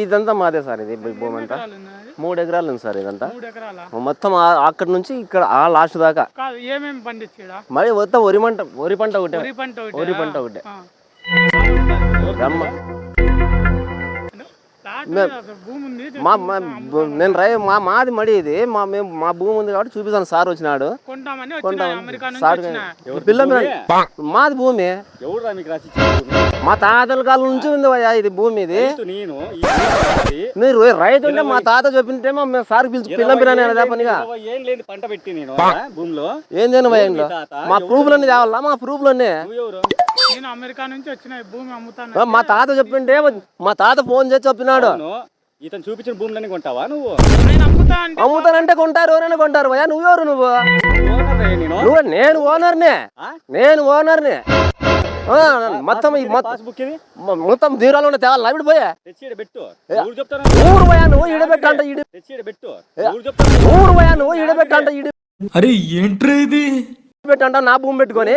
ఇదంతా మాదే సార్ ఇది భూమి అంతా? మూడు ఎకరాలు ఉంది సార్ ఇదంతా. మొత్తం అక్కడి నుంచి ఇక్కడ ఆ లాస్ట్ దాకా. ఏమేమి పండించాడా? మరి మొత్తం వరి పంట వరి పంట ఒకటే వరి పంట ఒకటా? వరి మా మా- నేను రై మా మాది మడి ఇది. మా మేము మా భూమి ఉంది కాబట్టి చూపిస్తాను. సార్ వచ్చినాడు. కొంటామని వచ్చిన అమెరికా నుంచి సార్ పిల్ల మాది భూమి? మా తాతల కాలం నుంచి ఉంది భయ్యా ఇది భూమి ఇది. మీరు రైతు అంటే మా తాత చెప్పింటే మా మేము సార్ పిలిచి పిల్లం పిల్లని పనిగా పంట పెట్టి భూమిలో. ఏం చేయను మా ప్రూఫ్లన్నీ తేవాలా? మా ప్రూఫ్లన్నీ. నువ్వు ఎవరు నేను అమెరికా నుంచి వచ్చిన ఈ భూమి అమ్ముతాను మా తాత చెప్పింటే మా తాత ఫోన్ చేసి చెప్పినాడు. ఇతను చూపించిన భూములన్నీ కొంటావా నువ్వు? నేను అమ్ముతా అంటే అమ్ముతానంటే కొంటారు ఎవరైనా కొంటారు భయ్యా నువ్వెవరు నువ్వు? ఓనరే నేను. నువ్వు నేను ఓనర్నే. ఆ? నేను ఓనర్ని. ఆ, మొత్తం ఈ మొత్తం దీరాలు ఉన్న తేవాలి? ఇప్పుడు పోయా. పెట్టు. ఊరు పోయా నువ్వు? ఈడ పెట్టు ఊరు పోయా నువ్వు? ఈడబెట్టంట ఈడు అరే ఏంట్రా ఇది? పెట్టంట నా భూమి పెట్టుకొని.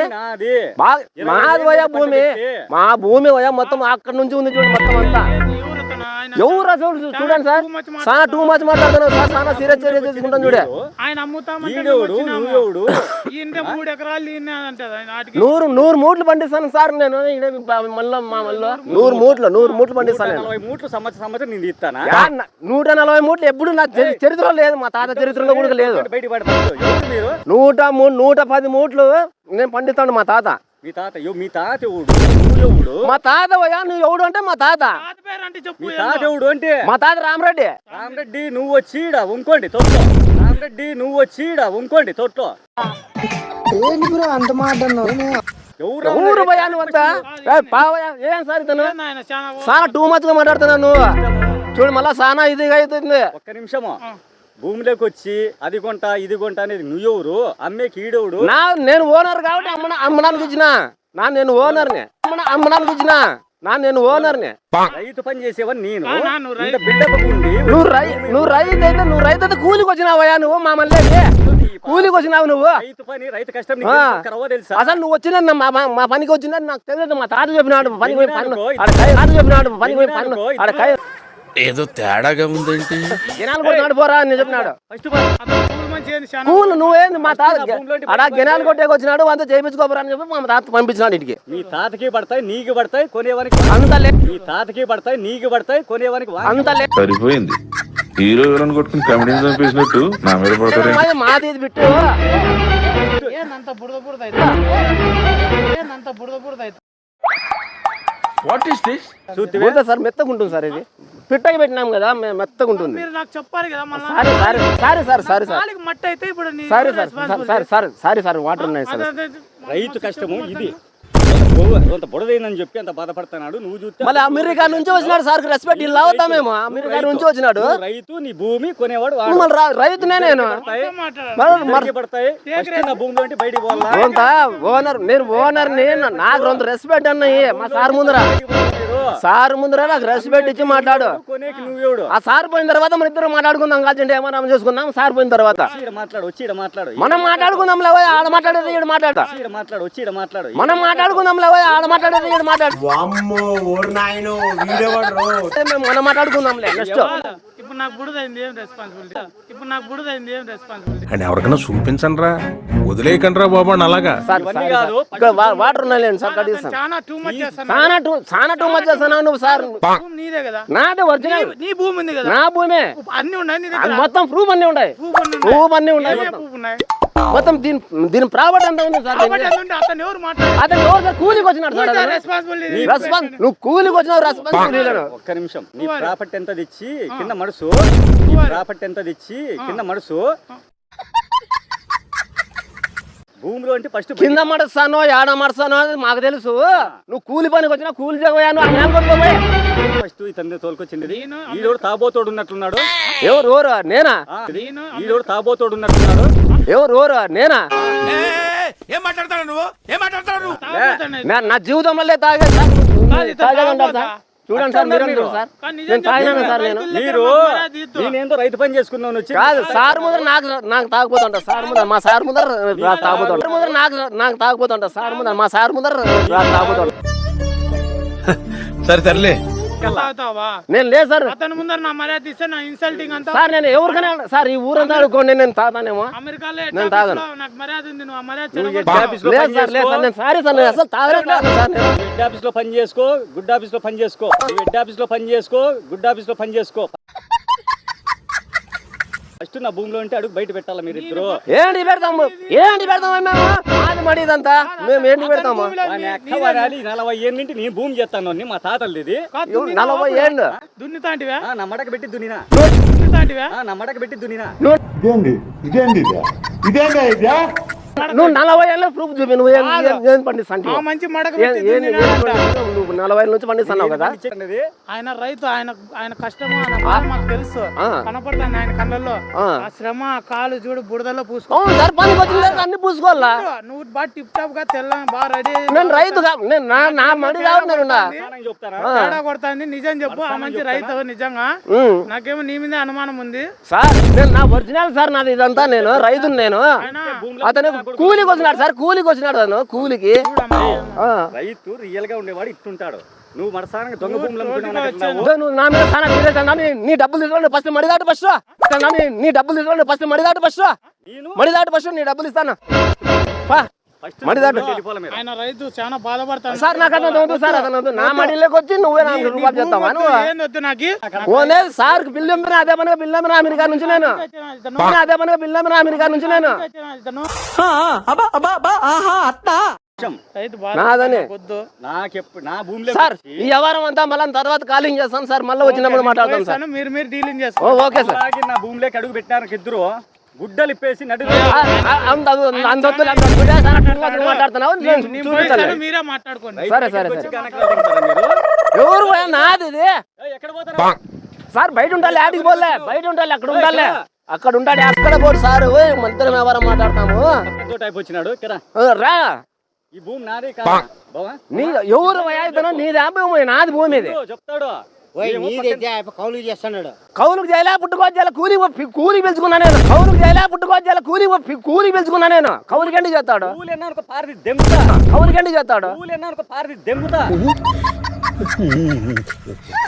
మాది పోయా భూమి. మా భూమి పోయా మొత్తం అక్కడి నుంచి ఉంది చూడు మొత్తం అంతా. ఎవరు అసలు చూడండి సార్. చాలా టూ మచ్ మాట్లాడుతున్నావు. సార్. చాలా సీరియస్ సీరియస్ చేసుకుంటాను చూడే. ఆయన మూడు ఎకరాలు నూరు నూరు మూట్లు పండిస్తాను సార్ నేను. మళ్ళీ మా మళ్ళీ నూరు మూట్లు. నూరు మూట్లు పండిస్తాను నేను. నలభై మూట్లు సంవత్సరం సంవత్సరం నేను ఇస్తానా యా, న- నూట నలభై మూట్లు ఎప్పుడు నా చరి- చరిత్రలో లేదు. మా తాత చరిత్రలో కూడా లేదు. నూట మూడు నూట పది మూట్లు నేను పండిస్తాను మా తాత. మీ తాత మీ తాత ఎవడు? నువ్వు ఎవడు? మా తాత పోయా నువ్వు ఎవడు అంటే మా తాత. తాత పేరు అంటే చెప్పు మీ. తాత ఎవడు అంటే? మా తాత రామరెడ్డి. రామరెడ్డి నువ్వు వచ్చీడ? ఉంకోండి తొట్లో. రామరెడ్డి నువ్వు వచ్చీడ? ఉంకోండి తొట్లో. ఎవరు ఊరు పోయా నువ్వు అంతా? ఏయ్, పావయ్యా ఏం సార్ ఇతను? చాలా టూ మచ్గా మాట్లాడుతున్నావు నువ్వు. చూడు మళ్ళా చాలా ఇదిగా అవుతుంది. ఒక్క నిమిషము. భూమిలోకి వచ్చి అది కొంట ఇది కొంట అనేది నువ్వెవరు అమ్మే కీడెవడు నా నేను ఓనర్ కాబట్టి అమ్మన అమ్మడానికి ఇచ్చిన నా నేను ఓనర్ని. అమ్మన- అమ్మడానికి ఇచ్చిన నా నేను ఓనర్ని. రైతు పని చేసేవని నేను. ఇంత బిల్డప్ ఉండి నువ్వు రై నువ్వు రైతు అయితే నువ్వు రైతు అయితే కూలికి వచ్చినావయ్యా నువ్వు మా మళ్ళీ కూలికి వచ్చినావు నువ్వు? రైతు పని రైతు కష్టం. నీకు తెలుసా? అసలు నువ్వు వచ్చిన మా మా- మా పనికి వచ్చిందని నాకు తెలియదు. మా తాత చెప్పినాడు పనికి పోయి పని ఆడ తాత చెప్పినాడు పనికి పోయి పని ఆడ కాయ ఏదో తేడాగా ఉందేంటి? జనాలు కొట్టినాడు పోరా అని చెప్పినాడు. ఫస్ట్ అతను కూలి మనిషి ఏంది చాలా కూల్ నువ్వేంది? మా తాత గినాలు కొట్టేకి వచ్చినాడు అంతా చేయించుకోబరా అని చెప్పి మా తాత పంపించినాడు ఇంటికి. మీ తాతకి పడతాయి నీకు పడతాయి కొనేవానికి అంత లే మీ తాతకి పడతాయి నీకు పడతాయి కొనేవానికి అంత లే సరిపోయింది. హీరో విలన్ కొట్టుకుని కమెడీని చంపేసినట్టు నా మీద పడతారే మాది- బిట్టు. ఏందంత బురద బురద అయితే? ఏందంత బురద బురద అయితే? వాట్ ఈస్ దిస్ చూస్తే సార్ మెత్తగా ఉంటుంది సార్ ఇది పిట్టకి పెట్టినాం కదా మెత్తగా ఉంటుంది మీరు నాకు చెప్పాలి కదా మళ్ళీ sorry sorry sorry sir sorry sir మట్టి అయితే ఇప్పుడు నీ sorry sir. Sorry sorry sorry sir water ఉన్నాయి సార్ రైతు కష్టము ఇది అంత బుడదైందని చెప్పి అంత బాధపడుతున్నాడు. నువ్వు చూస్తే మళ్ళీ అమెరికా నుంచి వచ్చినాడు సార్ రెస్పెక్ట్ ఇలా అవుతా మేము. అమెరికా నుంచి వచ్చినాడు. రైతు నీ భూమి కొనేవాడు రైతునే నేను. కొంత ఓనర్ నేను ఓనర్ని నాకు కొంత రెస్పెక్ట్ అన్నాయి మా సార్ ముందర. సార్ ముందర నాకు రెస్పెక్ట్ ఇచ్చి మాట్లాడు. ఆ సార్ పోయిన తర్వాత మన ఇద్దరు మాట్లాడుకుందాం కాల్చండి ఏమన్నా చేసుకుందాం? సార్ పోయిన తర్వాత. మనం మాట్లాడుకుందాం ఆడ మాట్లాడేది ఈడ మాట్లాడతా. మనం మాట్లాడుకుందాం లేవో ఆడ మాట్లాడేది ఈడ మాట్లాడు. వామ్మో ఓరు నాయను వీడేవాడు మేము మనం మాట్లాడుకుందాంలే నెక్స్ట్. ఇప్పుడు నాకు బుడదైంది ఏం రెస్పాన్సిబిలిటీ ఇప్పుడు నాకు బుడదైంది ఏం రెస్పాన్సిబిలిటీ అండ్ ఎవరికైనా చూపించండి రా వదిలేయకండి రా బాబు అని అలాగా. సార్ కాదు. ఇక్కడ వాటర్ ఉన్నాయిలేండి సార్ కట్టిస్తాను చాలా టూ మచ్ చేస్తాను చాలా టూ చాలా టూ మచ్ చేస్తున్నావు నువ్వు సార్. భూమి నీదే కదా. నాదే ఒరిజినల్ నీ భూమి ఉంది కదా. నా భూమే. అన్ని ఉన్నాయి మొత్తం ప్రూఫ్ అన్నీ ఉన్నాయి. ప్రూఫ్ అన్నీ ఉన్నాయి. మొత్తం. భూమి ఉన్నాయి? మొత్తం దీని దీని ప్రాపర్టీ ఎంత ఉంది సార్? అతను ఎవరు సార్ కూలికి వచ్చినాడు సార్. రెస్పాన్సిబిలిటీ రెస్పాన్స్ నువ్వు కూలికి వచ్చినావు రెస్పాన్స్ లేడు ఒక్క నిమిషం. నీ ప్రాపర్టీ ఎంత తెచ్చి? కింద మడుసు. నీ ప్రాపర్టీ ఎంత తెచ్చి? కింద మడుసు. భూమిలో అంటే ఫస్ట్ కింద మడస్తానో ఏడ మడస్తానో అది మాకు తెలుసు. నువ్వు కూలి పనికి వచ్చినా కూలి ఫస్ట్ ఇతన్ని తోలుకొచ్చింది. ఈడోడు తాబోతోడు ఉన్నట్లున్నాడు ఎవరు ఎవరు? నేనా? ఆ, ఈడోడు తాబోతోడు ఉన్నట్లున్నాడు ఎవరు? ఎవరు? నేనా? ఏం మాట్లాడతాడు నువ్వు? ఏం మాట్లాడతాడు నువ్వు? నా- నా జీవితంలో తాగే సార్. తాగేది ఉంటారు సార్. చూడండి సార్ మీరు. సార్ నేను తాగినాను సార్ నేను. మీరు నేనేందో రైతు పని చేసుకున్నాను వచ్చి కాదు సార్ ముందర నాకు నాకు తాగిపోతుంటా సార్ ముందర మా సార్ ముందర తాగిపోతుంటా ముందర నాకు నాకు తాగిపోతుంటా సార్ ముందర మా సార్ ముందర సరే సర్లే. నేను లేదు సార్. అతని ముందర నా మర్యాద ఇస్తే నా ఇన్సల్టింగ్ అంతా? సార్ నేను ఎవరికైనా సార్ ఈ ఊరంతా అనుకోండి నేను తాతానేమో. అమెరికాలో నేను తాగను. నాకు మర్యాద ఉంది నువ్వు ఆ మర్యాద లేదు సార్ లేదు. సార్ నేను సారీ సార్ నేను అసలు సార్ హెడ్ ఆఫీస్లో పని చేసుకో. గుడ్ ఆఫీస్లో పని చేసుకో. హెడ్ ఆఫీస్లో పని చేసుకో. గుడ్ ఆఫీస్లో పని చేసుకో. ఫస్ట్ నా భూమిలో ఉంటే అడుగు బయట పెట్టాలా మీరు ఇద్దరు? ఏంటి పెడతాము? ఏంటి పెడతాము మేము మాది మడి ఇదంతా. మేము ఏంటి పెడతాము? వాని అక్క నలభై ఏళ్ళ నుండి నేను భూమి చేస్తాను అని మా ఇది దున్నినావా నలభై? ఏళ్ళు. దున్నితాంటివా నా మడక పెట్టి దునినా దున్నితాంటివా నా మడక పెట్టి దునినా ఇదేంది? ఇదేంది ఇదే? ఇదేందా ఇదే? నువ్వు నలభై ఏళ్ళ ప్రూఫ్ చూపి నువ్వు ఏం ఆ మంచి మడక నలభై నుంచి పండిస్తున్నావు కదా? ఆయన రైతు ఆయన ఆయన బాధ మాకు తెలుసు. కనపడుతుంది ఆయన కళ్ళల్లో. శ్రమ కాలు చూడు బుడదలో పూసుకో. అవును సార్ పనికి వచ్చిన తర్వాత అన్ని పూసుకోవాలా? నువ్వు బాగా టిప్ టాప్గా తెల్ల బాగా రెడీ నేను రైతు నేను నా మడి. తేడా కొడతాంది. నిజం చెప్పు ఆ మంచి రైతు నిజంగా. నాకేమో నీ మీద అనుమానం ఉంది. సార్ నేను నా ఒరిజినల్ సార్ నాది ఇదంతా నేను రైతుని నేను. అతను కూలికి వచ్చినాడు సార్ కూలికి వచ్చినాడు అతను కూలికి. రైతు రియల్గా ఉండేవాడు ఇట్టుంటాడు. నువ్వు మనసానంగా దొంగ భూములు అమ్ముకున్నావు నువ్వు నా మీద చాలా అన్నా నీ- డబ్బులు తీసుకోండి ఫస్ట్ మడిదాటు ఫస్ట్ నీ డబ్బులు తీసుకోండి ఫస్ట్ మడిదాటు ఫస్ట్ నేను? మడిదాటు ఫస్ట్ నీ డబ్బులు ఇస్తాను. పా. ఫస్ట్ మడి దాటు. వెళ్ళిపోవాలి మీరు ఆయన రైతు చాలా బాధపడతాడు. సార్ నాకు అతను వద్దు సార్ అతను వద్దు. నా మడిలోకి వచ్చి నువ్వే రూపాయలు ఓనే సార్ బిల్లు అదే పనిగా బిల్లు అమ్మిన అమెరికా నుంచి నేను. నేను అదే పనిగా బిల్లు అమ్మిన అమెరికా నుంచి నేను. నాదని. వద్దు. నాకెప్పుడు నా భూమిలో సార్ ఈ వ్యవహారం అంతా మళ్ళీ తర్వాత కాలింగ్ చేస్తాను సార్ మళ్ళీ వచ్చినప్పుడు మాట్లాడతాం సార్. మీరు మీరు డీలింగ్ చేసుకో ఓకే సార్. నా భూమిలోకి అడుగు పెట్టినారు ఇద్దరు. గుడ్డలు ఇప్పేసి మాత్రం మాట్లాడుకోండి. సరే సరే ఎవరు నాది ఎక్కడ పోతారా? సార్ బయట ఉండాలి ఆడికి పోలే. బయట ఉండాలి అక్కడ ఉండాలి. అక్కడ ఉండాలి అక్కడ పోడు సార్. ఓయ్, మధ్యలో వ్యవహారం మాట్లాడతాము. రా. ఈ భూమి నాదే కాదా. బావా? నీ ఎవరు పోయా నీది భూమి నాది భూమి ఇది. చెప్తాడు. కౌలు చేస్తున్నాడు. కౌలుకు చేయలే కూలి కూలి పిలుచుకున్నా నేను. కౌలుకు చేయలే పుట్టుకోవచ్చాల కూలి కూలి పిలుచుకున్నా నేను. కౌలుకెండి చేస్తాడు? అనుకో పారిది దెంగుతా. కౌలుకెండి చేస్తాడు? పారిది దెంగుతా.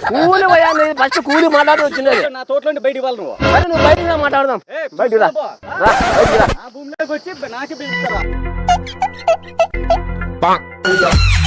కూలి పోయా ఫస్ట్ కూలి మాట్లాడి వచ్చినది నా తోటలో బయటికి వాళ్ళు నువ్వు. సరే నువ్వు బయటికి రా మాట్లాడదాం. బయటికి రా. బయటికి భూమిలోకి వచ్చి నాకే 八。